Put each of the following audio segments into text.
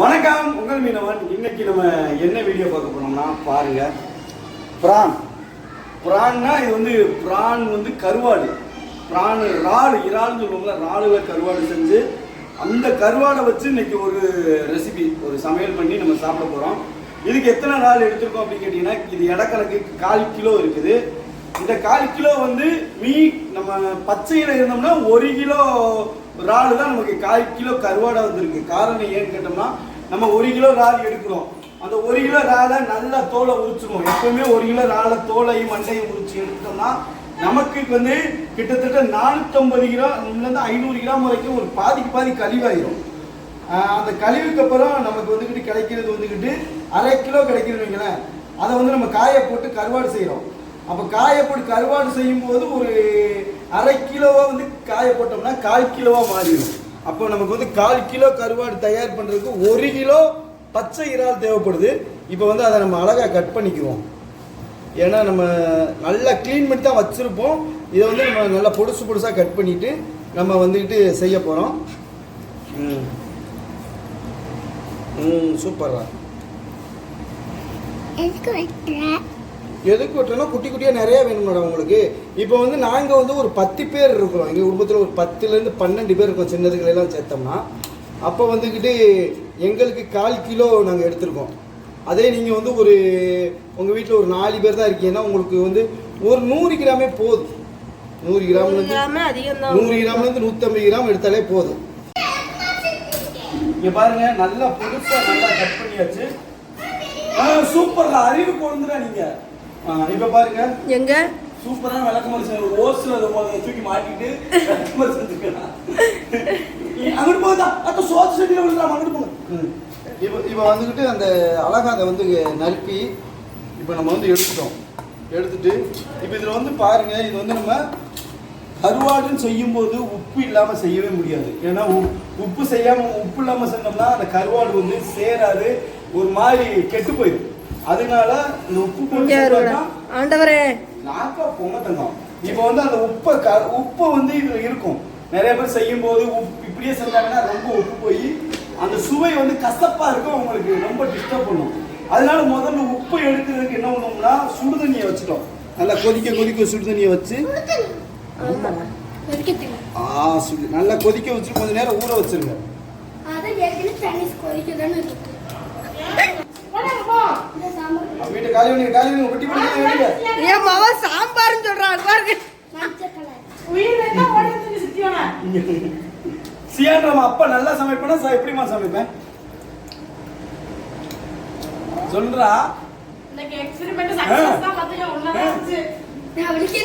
வணக்கம். உங்கள் மீனவன். இன்னைக்கு நம்ம என்ன வீடியோ பார்க்க போனோம்னா பாருங்க. பிரான். பிரான்னா இது வந்து பிரான் வந்து கருவாடு. பிரான் இறால் இறால்னு சொல்லுவாங்க இறாலுல கருவாடு செஞ்சு அந்த கருவாடை வச்சு இன்னைக்கு ஒரு ரெசிபி ஒரு சமையல் பண்ணி நம்ம சாப்பிட போகிறோம் இதுக்கு எத்தனை நாள் எடுத்திருக்கோம் அப்படின்னு கேட்டிங்கன்னா இது இடக்கணக்கு கால் கிலோ இருக்குது. இந்த கால் கிலோ வந்து மீ நம்ம பச்சையில் இருந்தோம்னா ஒரு கிலோ இறால் தான் நமக்கு கால் கிலோ கருவாடை வந்திருக்கு. காரணம் ஏன்னு கேட்டோம்னா நம்ம ஒரு கிலோ இறால் எடுக்கிறோம். அந்த ஒரு கிலோ இறாலை நல்லா தோலை உரிச்சிருவோம். எப்பவுமே ஒரு கிலோ இறாலை தோலையும் மண்டையும் உரிச்சு எடுத்தோம்னா நமக்கு வந்து கிட்டத்தட்ட நானூற்றம்பது கிராம்லேருந்து ஐநூறு கிராம் வரைக்கும் ஒரு பாதிக்கு பாதி கழிவாயிரும். அந்த கழிவுக்கு அப்புறம் நமக்கு வந்துக்கிட்டு கிடைக்கிறது வந்துக்கிட்டு அரை கிலோ கிடைக்கிறது வைங்களேன். அதை வந்து நம்ம காய போட்டு கருவாடு செய்கிறோம் அப்போ காய போட்டு கருவாடு செய்யும்போது ஒரு அரை கிலோவா வந்து காய போட்டோம்னா கால் கிலோவா மாறிடும். அப்போ நமக்கு வந்து கால் கிலோ கருவாடு தயார் பண்ணுறதுக்கு ஒரு கிலோ பச்சை இறால் தேவைப்படுது. இப்போ வந்து அதை நம்ம அழகாக கட் பண்ணிக்குவோம். ஏன்னா நம்ம நல்லா க்ளீன் பண்ணி தான் வச்சுருப்போம். இதை வந்து நம்ம நல்லா பொடுசு பொடுசாக கட் பண்ணிவிட்டு நம்ம வந்துக்கிட்டு செய்ய போகிறோம் ம். ம் சூப்பரா எதுக்கு வெட்டுறோம்னா குட்டி குட்டியாக நிறைய வேணும் மேடம் உங்களுக்கு. இப்போ வந்து நாங்கள் வந்து ஒரு பத்து பேர் இருக்கிறோம். எங்கள் குடும்பத்தில் ஒரு பத்துலேருந்து பன்னெண்டு பேர் இருக்கோம் சின்னதுகளெல்லாம் சேர்த்தோம்னா. அப்போ வந்துக்கிட்டு எங்களுக்கு கால் கிலோ நாங்கள் எடுத்திருக்கோம். அதே நீங்கள் வந்து ஒரு உங்கள் வீட்டில் ஒரு நாலு பேர் தான் இருக்கீங்கன்னா உங்களுக்கு வந்து ஒரு நூறு கிராமே போதும். நூறு கிராம்லேருந்து நூறு கிராம்லேருந்து நூற்றம்பது கிராம் எடுத்தாலே போதும். இங்க பாருங்க நல்லா புதுசா நல்லா கட் பண்ணியாச்சு. சூப்பர்ல. அறிவு கொண்டுடா நீங்க. ஆ, இப்ப பாருங்க. எங்க? சூப்பரான விளக்கமாறு செஞ்சு ஓஸ்ல தூக்கி மாட்டிட்டு செஞ்சுக்கலாம் அங்கிட்டு போகுதா அத்த சோத்து செடியில விழுலாம் அங்கிட்டு போங்க. இப்ப இப்ப வந்துகிட்டு அந்த அழகா அதை வந்து நறுக்கி இப்ப நம்ம வந்து எடுத்துட்டோம். எடுத்துட்டு இப்ப இதுல வந்து பாருங்க இது வந்து நம்ம கருவாடுன்னு செய்யும்போது உப்பு இல்லாம செய்யவே முடியாது. ஏன்னா உ- உப்பு செய்யாம உப்பு இல்லாம செஞ்சோம்னா அந்த கருவாடு வந்து சேராது. ஒரு மாதிரி கெட்டு போயிடும் அதனால இந்த உப்பு போட்டு ஆண்டவரே. நாக்கா பொங்க தங்கம். இப்போ வந்து அந்த உப்பை க உப்பு வந்து இதுல இருக்கும். நிறைய பேர் செய்யும் போது உப்பு இப்படியே செஞ்சாங்கன்னா ரொம்ப உப்பு போய் அந்த சுவை வந்து கசப்பா இருக்கும் உங்களுக்கு ரொம்ப டிஸ்டர்ப் பண்ணும். அதனால முதல்ல உப்பை எடுக்கிறதுக்கு என்ன பண்ணோம்னா சுடு தண்ணியை வச்சுட்டோம். நல்லா கொதிக்க கொதிக்க சுடு தண்ணியை வச்சு ஆ சுடு நல்லா கொதிக்க வச்சு கொஞ்ச நேரம் ஊற வச்சிருங்க அதான் ஏற்கனவே தண்ணி கொதிக்க தானே இருக்கு இந்த சாம்பார் வீட்டை காலி பண்ணி காலி பண்ணி வெட்டி பண்ணி வெளியே என் மவ சாம்பார்னு சொல்றான் பாருங்க. சியான்றமா அப்பா நல்லா சமைப்பேனா ச- எப்படிம்மா சமைப்பேன்? சொல்றா. அவளுக்கே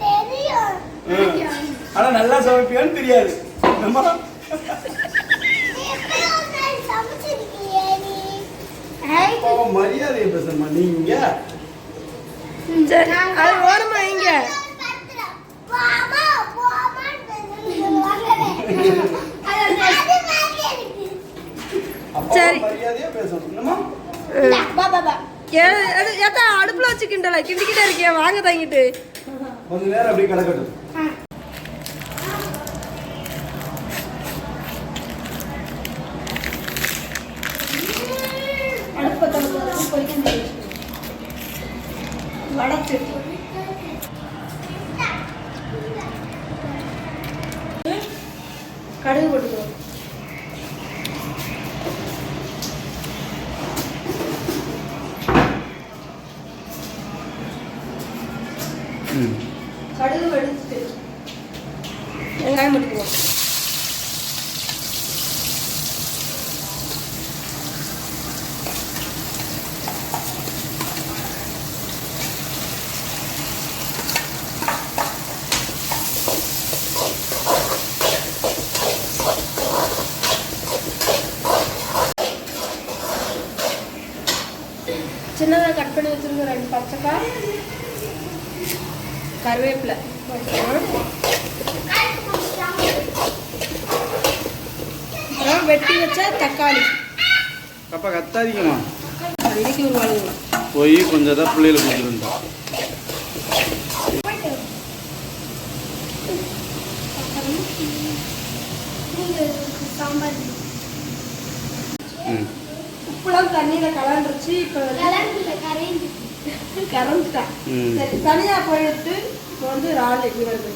தெரியும். ம். ஆனா நல்லா சமைப்பியான்னு தெரியாது. நம்ம பாவம் மரியாதையை பேசணுமா நீங்க சரி. அது ஓரமா இங்க. சரி. அடுப்புல வச்சு கிண்டல? கிண்டிக்கிட்டே இருக்கியா? வாங்க தங்கிட்டு. கொஞ்ச நேரம் அப்படியே கிடக்கட்டும் கடுகு போட்டுக்கோ கடுகு வெடிச்சுட்டு வெங்காயம் போட்டுக்குவோம் சின்னதாக கட் பண்ணி வச்சிருக்க ரெண்டு பச்சைக்காய். கருவேப்பிலை. அப்புறம் வெட்டி வச்ச தக்காளி. அப்பா கத்தாதீங்கம்மா. ஒரு வாழ்வு போய் கொஞ்சம் தான் பிள்ளைகளை ம். உப்புலாம் தண்ணியில கலந்துருச்சு இப்போ வந்து கலந்துல கரைந்து கறந்துட்டான் ம். சரி தனியா போயிட்டு இப்போ வந்து இறால் எப்படி வருது?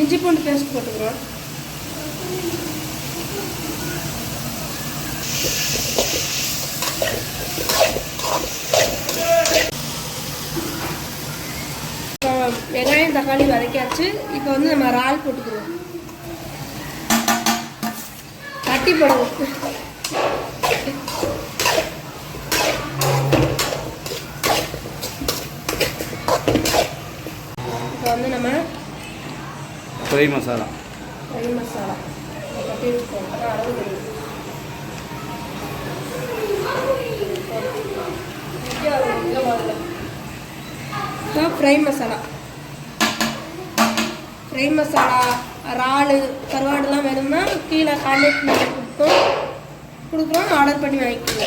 இஞ்சி பூண்டு பேஸ்ட் போட்டுக்கிறோம். வெங்காயம் தக்காளி வதக்கியாச்சு. இப்போ வந்து நம்ம இறால் போட்டுக்கிறோம். தட்டி போடுவோம் இப்போ வந்து நம்ம ஃப்ரை மசாலா கறி மசாலா ஃப்ரை மசாலா ஃப்ரை மசாலா இறாலு கருவாடுலாம் வேணும்னா கீழே கான்டாக்ட் நம்பர் கொடுத்தோம் கொடுக்குறோம் ஆர்டர் பண்ணி வாங்கிக்கோங்க.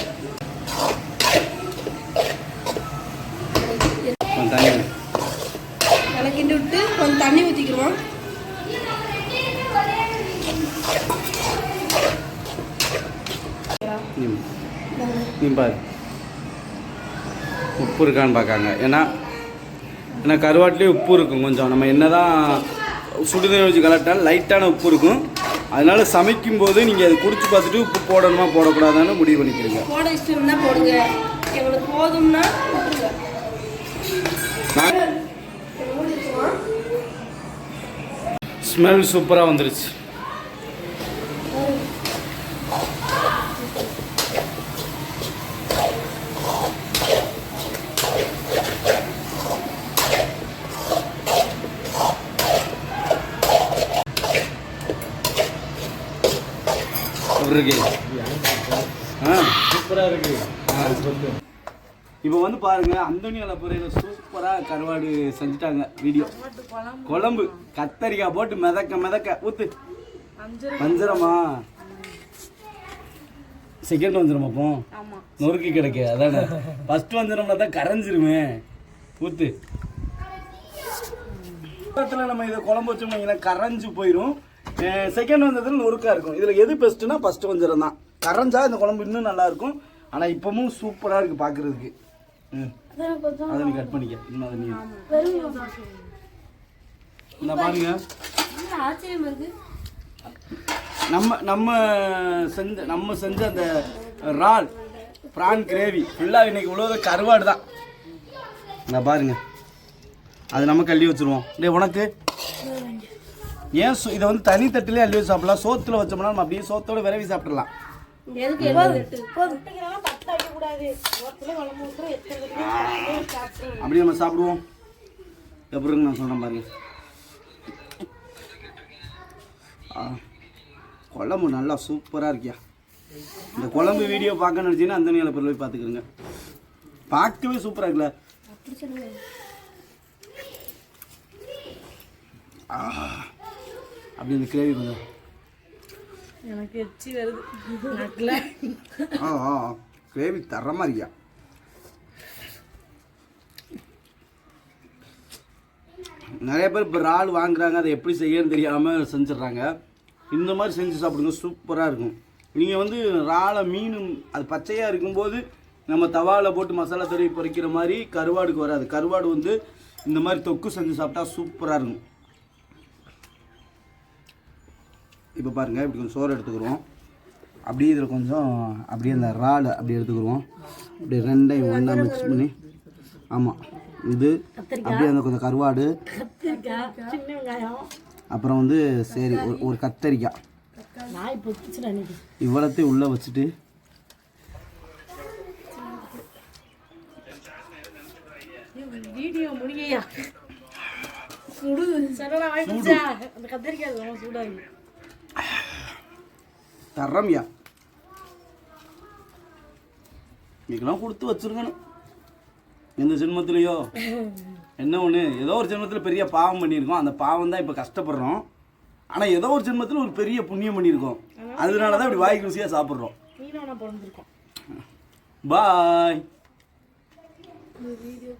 நல்லா கிண்டி விட்டு கொஞ்சம் தண்ணி நீ பாரு உப்பு இருக்கான்னு பார்க்காங்க. ஏன்னா ஏன்னா கருவாட்டிலே உப்பு இருக்கும் கொஞ்சம். நம்ம என்னதான் சுடுதண்ணி வச்சு கலட்டாலும் லைட்டான உப்பு இருக்கும். அதனால சமைக்கும் போது நீங்கள் அதை குடிச்சு பார்த்துட்டு உப்பு போடணுமா போடக்கூடாதான்னு முடிவு பண்ணிக்கிறீங்க. போட இஷ்டம் இருந்தால் போடுங்க. எங்களுக்கு போதும்னா ஸ்மெல் சூப்பராக வந்துருச்சு. எப்படி இருக்கு. ஆ. சூப்பராக இருக்கு. இப்போ வந்து பாருங்க அந்தோனி அலப்புறையில் சூப்பராக கருவாடு செஞ்சுட்டாங்க வீடியோ. குழம்பு. கத்தரிக்காய் போட்டு மிதக்க மிதக்க ஊத்து. வஞ்சிரமா செகண்ட் வஞ்சிரம் அப்போ. நொறுக்கி கிடைக்க அதானே? ஃபர்ஸ்ட் வஞ்சிரம்னா தான் கரைஞ்சிருமே. ஊத்து. பக்கத்துல நம்ம இதை குழம்பு வச்சோம்னா கரைஞ்சு போயிடும் செகண்ட் வந்ததுல நொறுக்கா இருக்கும். இதுல எது பெஸ்ட்னா ஃபர்ஸ்ட் வஞ்சிரம் தான். கரைஞ்சா இந்த குழம்பு இன்னும் நல்லா இருக்கும். ஆனா இப்பவும் சூப்பரா இருக்கு பாக்குறதுக்கு. ம். அதை நீ கட் பண்ணிக்க. இன்னும் அதை நீ இந்த பாருங்க. நம்ம நம்ம செஞ்ச நம்ம செஞ்ச அந்த இறால் ப்ரான் கிரேவி ஃபுல்லாக இன்னைக்கு உழவு கருவாடு தான். நான் பாருங்க. அது நம்ம அள்ளி வச்சிருவோம். டேய் உனக்கு? ஏன் சோ- இதை வந்து தனி தட்டிலே அள்ளி சாப்பிடலாம். சோத்துல வச்சோம்னா நம்ம அப்படியே சோத்தோட விரவி சாப்பிடலாம். அப்படியே நம்ம சாப்பிடுவோம். எப்படிங்க நான் சொன்னேன் பாருங்க. குழம்பு நல்லா சூப்பராக இருக்கியா? இந்த குழம்பு வீடியோ பார்க்க நினச்சிங்கன்னா அந்த நேரில் போய் பார்த்துக்கிறங்க. பார்க்கவே சூப்பராக இருக்குல்ல. ஆ, அப்படி இந்த கிரேவி கொஞ்சம். எனக்கு எச்சி வருது. ஆ ஆ கிரேவி தரமாக இருக்கியா நிறைய பேர் இப்போ இறால் வாங்குறாங்க அதை எப்படி செய்யன்னு தெரியாமல் செஞ்சிடுறாங்க. இந்த மாதிரி செஞ்சு சாப்பிடுங்க சூப்பராக இருக்கும். நீங்கள் வந்து இறாலை மீன் அது பச்சையாக இருக்கும்போது நம்ம தவாவில் போட்டு மசாலா தடவி பொரிக்கிற மாதிரி கருவாடுக்கு வராது. கருவாடு வந்து இந்த மாதிரி தொக்கு செஞ்சு சாப்பிட்டா சூப்பராக இருக்கும். இப்போ பாருங்கள் இப்படி கொஞ்சம் சோறு எடுத்துக்கிறோம் அப்படியே இதில் கொஞ்சம் அப்படியே இந்த இறால் அப்படி எடுத்துக்கிடுவோம் அப்படியே ரெண்டையும் ஒன்றா மிக்ஸ் பண்ணி. ஆமாம் இது அப்படியே அந்த கொஞ்சம் கருவாடு. அப்புறம் வந்து சரி ஒரு ஒரு கத்தரிக்காய். இவ்வளத்தையும் உள்ளே வச்சுட்டு வீடியோ முடியா சுடு சரடா வாங்கிச்சா அந்த கத்திரிக்காய் சூடாகி தரம்யா இதுக்கெல்லாம் கொடுத்து வச்சிருக்கணும். எந்த ஜென்மத்திலையோ? என்ன ஒன்று ஏதோ ஒரு ஜென்மத்தில் பெரிய பாவம் பண்ணியிருக்கோம். அந்த பாவம் தான் இப்போ கஷ்டப்படுறோம். ஆனால் ஏதோ ஒரு ஜென்மத்தில் ஒரு பெரிய புண்ணியம் பண்ணியிருக்கோம். அதனால தான் இப்படி வாய்க்கு ருசியாக சாப்பிட்றோம். பாய் வீடியோ